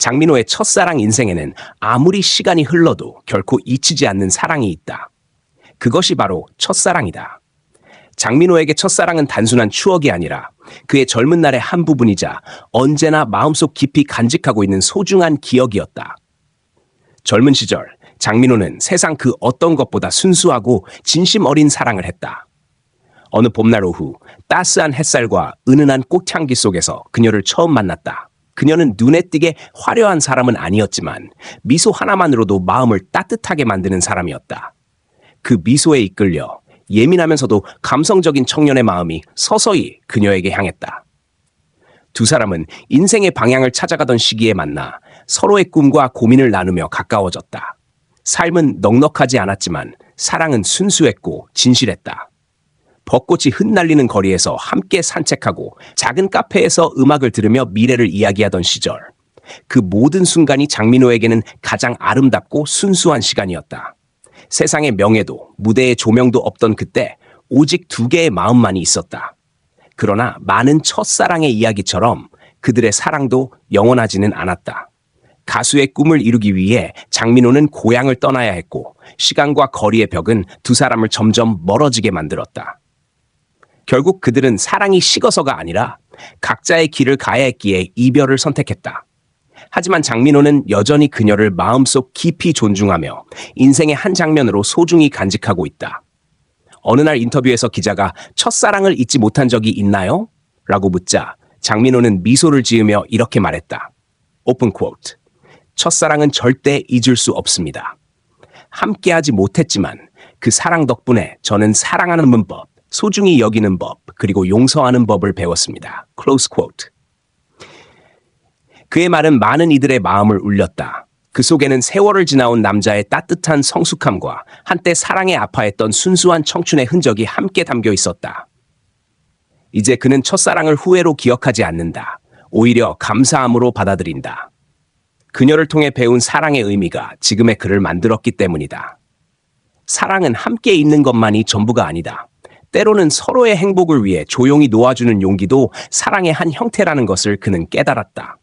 장민호의 첫사랑 인생에는 아무리 시간이 흘러도 결코 잊히지 않는 사랑이 있다. 그것이 바로 첫사랑이다. 장민호에게 첫사랑은 단순한 추억이 아니라 그의 젊은 날의 한 부분이자 언제나 마음속 깊이 간직하고 있는 소중한 기억이었다. 젊은 시절 장민호는 세상 그 어떤 것보다 순수하고 진심 어린 사랑을 했다. 어느 봄날 오후 따스한 햇살과 은은한 꽃향기 속에서 그녀를 처음 만났다. 그녀는 눈에 띄게 화려한 사람은 아니었지만 미소 하나만으로도 마음을 따뜻하게 만드는 사람이었다. 그 미소에 이끌려 예민하면서도 감성적인 청년의 마음이 서서히 그녀에게 향했다. 두 사람은 인생의 방향을 찾아가던 시기에 만나 서로의 꿈과 고민을 나누며 가까워졌다. 삶은 넉넉하지 않았지만 사랑은 순수했고 진실했다. 벚꽃이 흩날리는 거리에서 함께 산책하고 작은 카페에서 음악을 들으며 미래를 이야기하던 시절. 그 모든 순간이 장민호에게는 가장 아름답고 순수한 시간이었다. 세상의 명예도 무대의 조명도 없던 그때 오직 두 개의 마음만이 있었다. 그러나 많은 첫사랑의 이야기처럼 그들의 사랑도 영원하지는 않았다. 가수의 꿈을 이루기 위해 장민호는 고향을 떠나야 했고 시간과 거리의 벽은 두 사람을 점점 멀어지게 만들었다. 결국 그들은 사랑이 식어서가 아니라 각자의 길을 가야 했기에 이별을 선택했다. 하지만 장민호는 여전히 그녀를 마음속 깊이 존중하며 인생의 한 장면으로 소중히 간직하고 있다. 어느 날 인터뷰에서 기자가 첫사랑을 잊지 못한 적이 있나요? 라고 묻자 장민호는 미소를 지으며 이렇게 말했다. 오픈 쿼트. 첫사랑은 절대 잊을 수 없습니다. 함께하지 못했지만 그 사랑 덕분에 저는 사랑하는 문법, 소중히 여기는 법, 그리고 용서하는 법을 배웠습니다. close quote. 그의 말은 많은 이들의 마음을 울렸다. 그 속에는 세월을 지나온 남자의 따뜻한 성숙함과 한때 사랑에 아파했던 순수한 청춘의 흔적이 함께 담겨 있었다. 이제 그는 첫사랑을 후회로 기억하지 않는다. 오히려 감사함으로 받아들인다. 그녀를 통해 배운 사랑의 의미가 지금의 그를 만들었기 때문이다. 사랑은 함께 있는 것만이 전부가 아니다. 때로는 서로의 행복을 위해 조용히 놓아주는 용기도 사랑의 한 형태라는 것을 그는 깨달았다.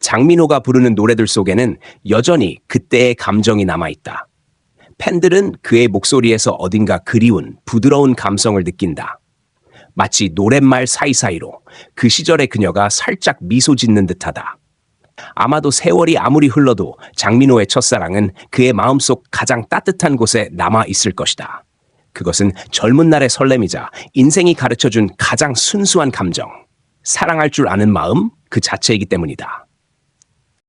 장민호가 부르는 노래들 속에는 여전히 그때의 감정이 남아있다. 팬들은 그의 목소리에서 어딘가 그리운 부드러운 감성을 느낀다. 마치 노랫말 사이사이로 그 시절의 그녀가 살짝 미소 짓는 듯하다. 아마도 세월이 아무리 흘러도 장민호의 첫사랑은 그의 마음속 가장 따뜻한 곳에 남아 있을 것이다. 그것은 젊은 날의 설렘이자 인생이 가르쳐 준 가장 순수한 감정, 사랑할 줄 아는 마음 그 자체이기 때문이다.